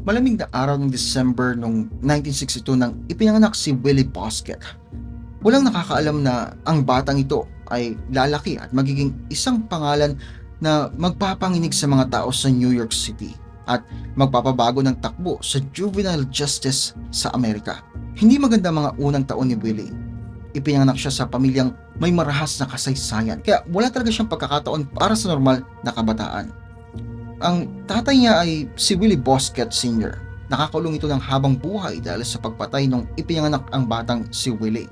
Malamig na araw ng December noong 1962 nang ipinanganak si Willie Bosket. Walang nakakaalam na ang batang ito ay lalaki at magiging isang pangalan na magpapanginig sa mga tao sa New York City at magpapabago ng takbo sa juvenile justice sa Amerika. Hindi maganda mga unang taon ni Willie. Ipinanganak siya sa pamilyang may marahas na kasaysayan kaya wala talaga siyang pagkakataon para sa normal na kabataan. Ang tatay niya ay si Willie Bosket Sr. Nakakulong ito ng habang buhay dahil sa pagpatay nung ipinanganak ang batang si Willie.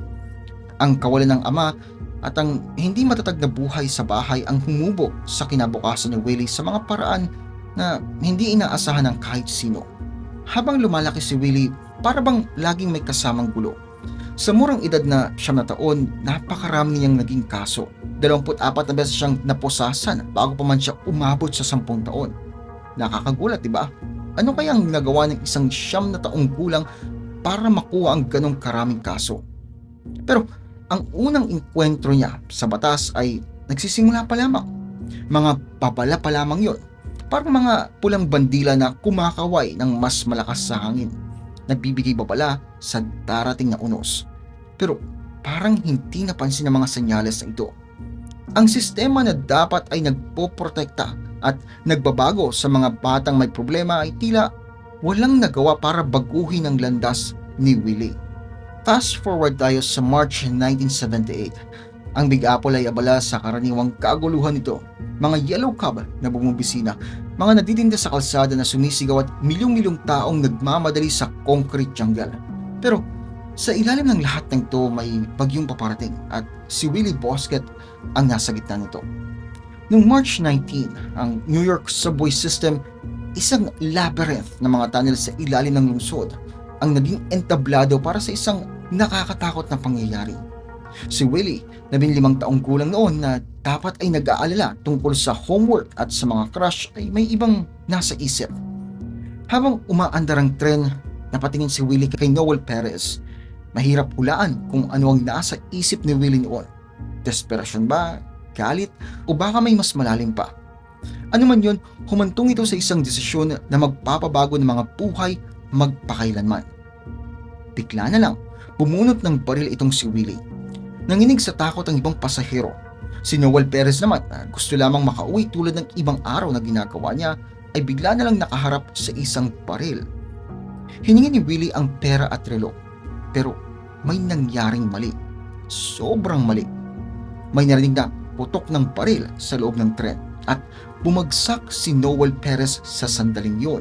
Ang kawalan ng ama at ang hindi matatag na buhay sa bahay ang humubo sa kinabukasan ni Willie sa mga paraan na hindi inaasahan ng kahit sino. Habang lumalaki si Willie, para bang laging may kasamang gulo. Sa murang edad na siyam na taon, napakarami niyang naging kaso. 24 na beses siyang naposasan bago pa man siya umabot sa 10 taon. Nakakagulat, di ba? Ano kayang nagawa ng isang siyam na taong gulang para makuha ang ganong karaming kaso? Pero ang unang inkwentro niya sa batas ay nagsisimula pa lamang. Mga papala pa lamang yon. Parang mga pulang bandila na kumakaway ng mas malakas sa hangin. Nagbibigay ba pala sa darating na unos. Pero parang hindi napansin ng mga senyales na ito. Ang sistema na dapat ay nagpoprotekta at nagbabago sa mga batang may problema ay tila walang nagawa para baguhin ang landas ni Willie. Fast forward tayo sa March 1978. Ang Big Apple ay abala sa karaniwang kaguluhan nito. Mga yellow cab na bumubisina, mga nagtitinda sa kalsada na sumisigaw at milyong-milyong taong nagmamadali sa concrete jungle. Pero sa ilalim ng lahat ng ito may bagyong paparating at si Willie Bosket ang nasa gitna nito. Noong March 19, ang New York subway system, isang labyrinth ng mga tunnel sa ilalim ng lungsod, ang naging entablado para sa isang nakakatakot na pangyayari. Si Willie, 15 taong gulang noon na dapat ay nag-aalala tungkol sa homework at sa mga crush ay may ibang nasa isip. Habang umaandar ang tren, napatingin si Willie kay Noel Perez. Mahirap hulaan kung ano ang nasa isip ni Willie noon. Desperasyon ba? Galit? O baka may mas malalim pa? Ano man yon, humantong ito sa isang desisyon na magpapabago ng mga buhay magpakailanman. Bigla na lang, bumunot ng baril itong si Willie. Nanginig sa takot ang ibang pasahero. Si Noel Perez naman, na gusto lamang makauwi tulad ng ibang araw na ginagawa niya, ay bigla na lang nakaharap sa isang baril. Hiningi ni Willie ang pera at relo, pero may nangyaring mali. Sobrang mali. May narinig na putok ng baril sa loob ng tren at bumagsak si Noel Perez sa sandaling yun.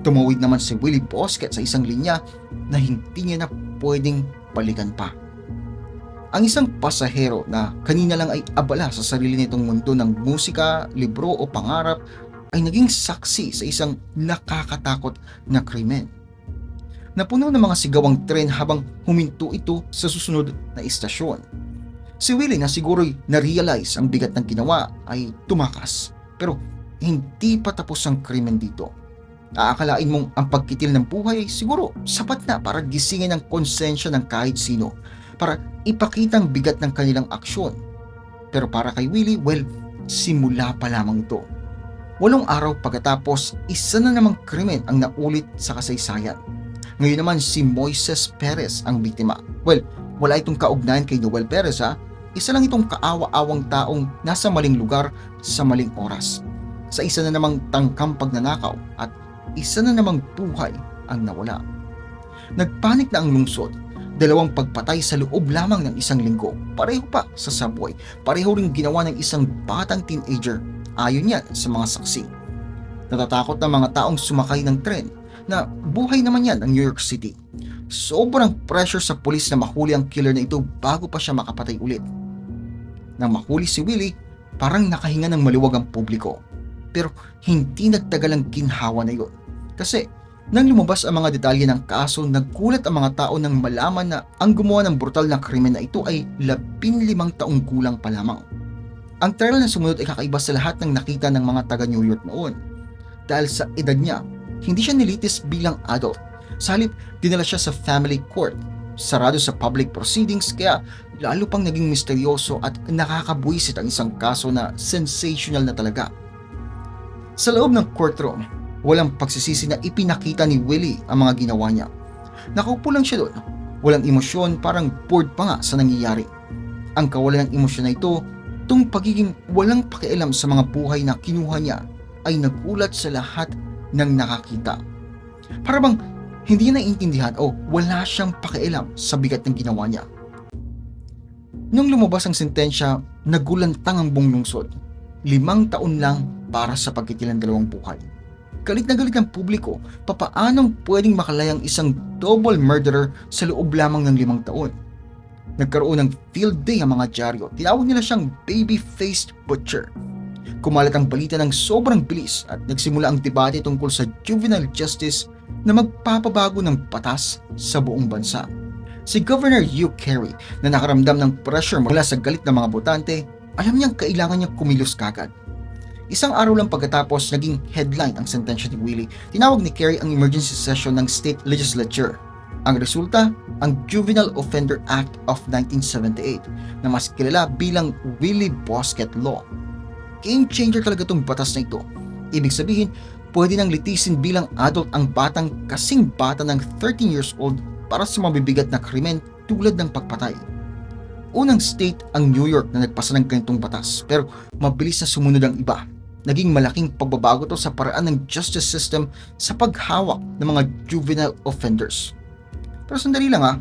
Tumawid naman si Willie Bosket sa isang linya na hindi niya na pwedeng balikan pa. Ang isang pasahero na kanina lang ay abala sa sarili nitong mundo ng musika, libro o pangarap ay naging saksi sa isang nakakatakot na krimen. Napuno ng mga sigawang tren habang huminto ito sa susunod na istasyon. Si Willie na siguro'y na-realize ang bigat ng ginawa ay tumakas. Pero hindi pa tapos ang krimen dito. Aakalain mong ang pagkitil ng buhay ay siguro sapat na para gisingin ang konsensya ng kahit sino para ipakitang bigat ng kanilang aksyon. Pero para kay Willie, well, simula pa lamang ito. Walong araw pagkatapos, isa na namang krimen ang naulit sa kasaysayan. Ngayon naman si Moises Perez ang biktima. Well, wala itong kaugnayan kay Noel Perez ha. Isa lang itong kaawa-awang taong nasa maling lugar sa maling oras. Sa isa na namang tangkang pagnanakaw at isa na namang buhay ang nawala. Nagpanik na ang lungsod. Dalawang pagpatay sa loob lamang ng isang linggo. Pareho pa sa subway. Pareho rin ginawa ng isang batang teenager. Ayon yan sa mga saksi. Natatakot na mga taong sumakay ng tren na buhay naman yan ng New York City. Sobrang pressure sa pulis na mahuli ang killer na ito bago pa siya makapatay ulit. Nang mahuli si Willie, parang nakahinga ng maluwag ang publiko. Pero hindi nagtagal ang ginhawa na yun. Kasi nang lumabas ang mga detalye ng kaso, nagkulat ang mga tao nang malaman na ang gumawa ng brutal na krimen na ito ay 15 taong gulang pa lamang. Ang trial na sumunod ay kakaiba sa lahat ng nakita ng mga taga New York noon. Dahil sa edad niya, hindi siya nilitis bilang adult. Sa halip, dinala siya sa family court. Sarado sa public proceedings kaya lalo pang naging misteryoso at nakakabuisit ang isang kaso na sensational na talaga. Sa loob ng courtroom, walang pagsisisi na ipinakita ni Willie ang mga ginawa niya. Nakaupo lang siya doon. Walang emosyon, parang bored pa nga sa nangyayari. Ang kawalan ng emosyon na ito, tung pagiging walang pakialam sa mga buhay na kinuha niya, ay nagulat sa lahat ng nakakita. Para bang hindi niya naiintindihan o wala siyang pakialam sa bigat ng ginawa niya. Nung lumabas ang sentensya, nagulantang ang buong lungsod. Limang taon lang para sa pagkitilang dalawang buhay. Galit na galit ang publiko, papaanong pwedeng makalayang isang double murderer sa loob lamang ng limang taon. Nagkaroon ng field day ang mga dyaryo. Tinawag nila siyang baby-faced butcher. Kumalat ang balita ng sobrang bilis at nagsimula ang debate tungkol sa juvenile justice na magpapabago ng patas sa buong bansa. Si Governor Hugh Carey na nakaramdam ng pressure mula sa galit ng mga botante, alam niyang kailangan niyang kumilos kagad. Isang araw lang pagkatapos naging headline ang sentensya ni Willie, tinawag ni Carey ang emergency session ng state legislature. Ang resulta, ang Juvenile Offender Act of 1978 na mas kilala bilang Willie Bosket Law. Game changer talaga itong batas na ito. Ibig sabihin, pwede nang litisin bilang adult ang batang kasing bata ng 13 years old para sa mabibigat na krimen tulad ng pagpatay. Unang state ang New York na nagpasa ng ganitong batas pero mabilis na sumunod ang iba. Naging malaking pagbabago to sa paraan ng justice system sa paghawak ng mga juvenile offenders. Pero sandali lang ha,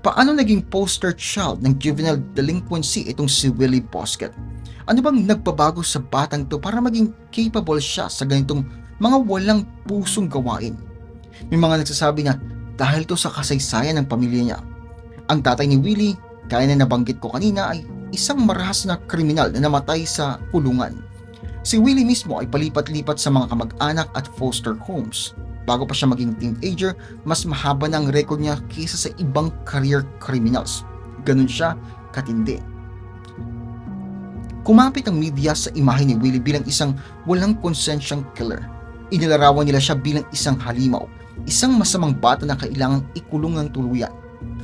paano naging poster child ng juvenile delinquency itong si Willie Bosket? Ano bang nagbabago sa batang to para maging capable siya sa ganitong mga walang pusong gawain? May mga nagsasabi na dahil to sa kasaysayan ng pamilya niya. Ang tatay ni Willie, kaya na nabanggit ko kanina ay isang marahas na kriminal na namatay sa kulungan. Si Willie mismo ay palipat-lipat sa mga kamag-anak at foster homes. Bago pa siya maging teenager, mas mahaba na record niya kaysa sa ibang career criminals. Ganun siya katindi. Kumapit ang media sa imahe ni Willie bilang isang walang konsensyang killer. Inilarawan nila siya bilang isang halimaw, isang masamang bata na kailangang ikulong ng tuluyan.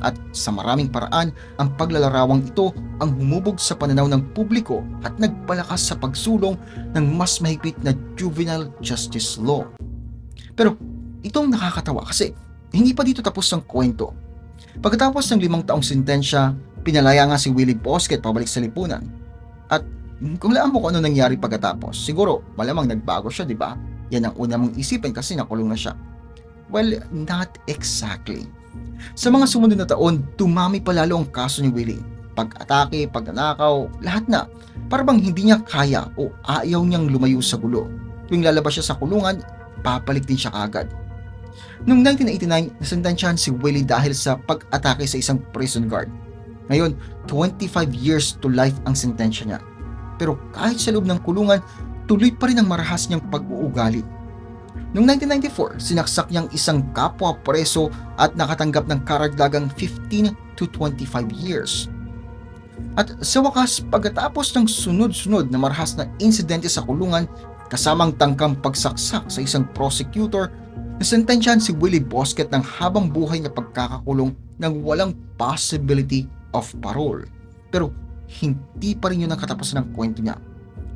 At sa maraming paraan, ang paglalarawang ito ang humubog sa pananaw ng publiko at nagpalakas sa pagsulong ng mas mahigpit na juvenile justice law. Pero itong nakakatawa kasi hindi pa dito tapos ang kwento. Pagkatapos ng limang taong sentensya, pinalaya nga si Willie Bosket pabalik sa lipunan. At kung laan mo kung ano nangyari pagkatapos, siguro malamang nagbago siya, di ba? Yan ang una mong isipin kasi nakulong na siya. Well, not exactly. Sa mga sumunod na taon, dumami pa lalo ang kaso ni Willie. Pag-atake, pagnanakaw, lahat na. Para bang hindi niya kaya o ayaw niyang lumayo sa gulo. Tuwing lalabas siya sa kulungan, papalik din siya kagad. Noong 1989, nasentensyahan si Willie dahil sa pag-atake sa isang prison guard. Ngayon, 25 years to life ang sentensya niya. Pero kahit sa loob ng kulungan, tuloy pa rin ang marahas niyang pag-uugali Noong 1994, sinaksak niyang isang kapwa preso at nakatanggap ng karagdagang 15 to 25 years. At sa wakas, pagkatapos ng sunod-sunod na marahas na insidente sa kulungan, kasamang tangkang pagsaksak sa isang prosecutor, nasentensyahan si Willie Bosket ng habang buhay na pagkakakulong ng walang possibility of parole. Pero hindi pa rin yun ang katapusan ng kwento niya.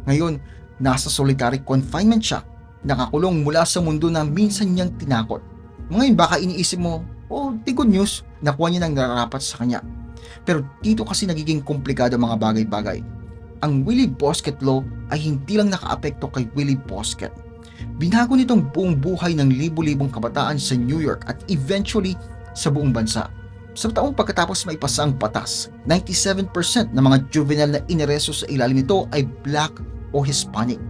Ngayon, nasa solitary confinement siya nakakulong mula sa mundo na minsan niyang tinakot. Ngayon baka iniisip mo, oh, di good news, nakuha niya ng nararapat sa kanya. Pero dito kasi nagiging komplikado mga bagay-bagay. Ang Willie Bosket Law ay hindi lang nakaapekto kay Willie Bosket. Binago nitong buong buhay ng libu-libong kabataan sa New York at eventually sa buong bansa. Sa taong pagkatapos maipasa ang batas, 97% ng mga juvenile na inareso sa ilalim nito ay black o Hispanic.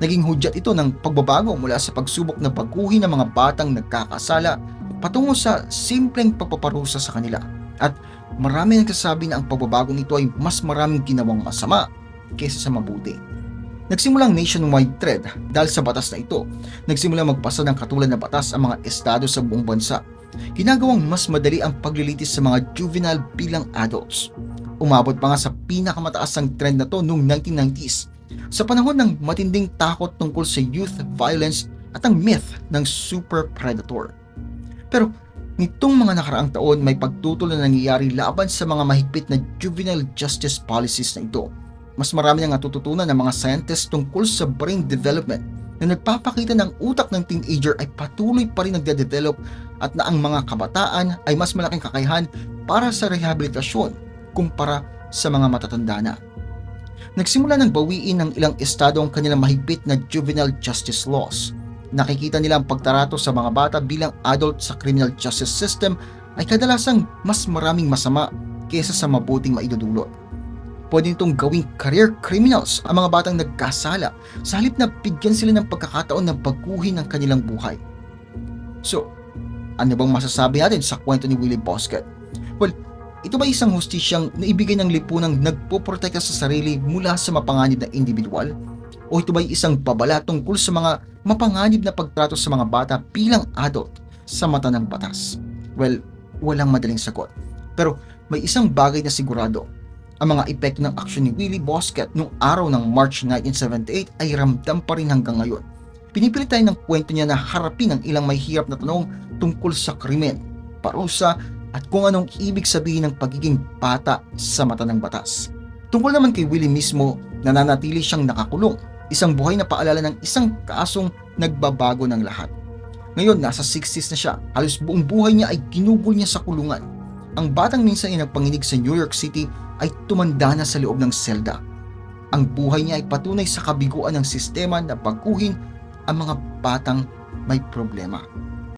Naging hudyat ito ng pagbabago mula sa pagsubok na baguhin ng mga batang nagkakasala patungo sa simpleng pagpaparusa sa kanila. At marami nagsasabi na ang pagbabagong ito ay mas maraming ginawang masama kaysa sa mabuti. Nagsimulang nationwide thread dahil sa batas na ito. Nagsimula magpasa ng katulad na batas ang mga estado sa buong bansa. Ginagawang mas madali ang paglilitis sa mga juvenile bilang adults. Umabot pa nga sa pinakamataas ang trend na to noong 1990s sa panahon ng matinding takot tungkol sa youth violence at ang myth ng super predator. Pero nitong mga nakaraang taon may pagtutol na nangyayari laban sa mga mahigpit na juvenile justice policies na ito. Mas marami nang natututunan ng mga scientists tungkol sa brain development, na nagpapakita ng utak ng teenager ay patuloy pa rin nagde-develop at na ang mga kabataan ay mas malaking kakayahan para sa rehabilitasyon kumpara sa mga matatanda na. Nagsimula ng bawiin ng ilang estado ang kanilang mahigpit na juvenile justice laws. Nakikita nila ang pagtarato sa mga bata bilang adult sa criminal justice system ay kadalasang mas maraming masama kaysa sa mabuting maidudulot. Pwede nitong gawing career criminals ang mga batang nagkasala sa halip na bigyan sila ng pagkakataon na baguhin ang kanilang buhay. So, ano bang masasabi natin sa kwento ni Willie Bosket? Well, ito ba isang hustisyang naibigay ng lipunang nagpoprotekta sa sarili mula sa mapanganib na individual? O ito ba isang babala tungkol sa mga mapanganib na pagtrato sa mga bata bilang adult sa mata ng batas? Well, walang madaling sagot. Pero may isang bagay na sigurado. Ang mga epekto ng aksyon ni Willie Bosket noong araw ng March 1978 ay ramdam pa rin hanggang ngayon. Pinipilit tayo ng kwento niya na harapin ang ilang may hirap na tanong tungkol sa krimen, parusa at kung anong ibig sabihin ng pagiging bata sa mata ng batas. Tungkol naman kay Willie mismo, nananatili siyang nakakulong, isang buhay na paalala ng isang kasong nagbabago ng lahat. Ngayon, nasa 60s na siya, halos buong buhay niya ay ginugol niya sa kulungan. Ang batang minsan ay nagpanginig sa New York City ay tumanda na sa loob ng selda. Ang buhay niya ay patunay sa kabiguan ng sistema na baguhin ang mga batang may problema.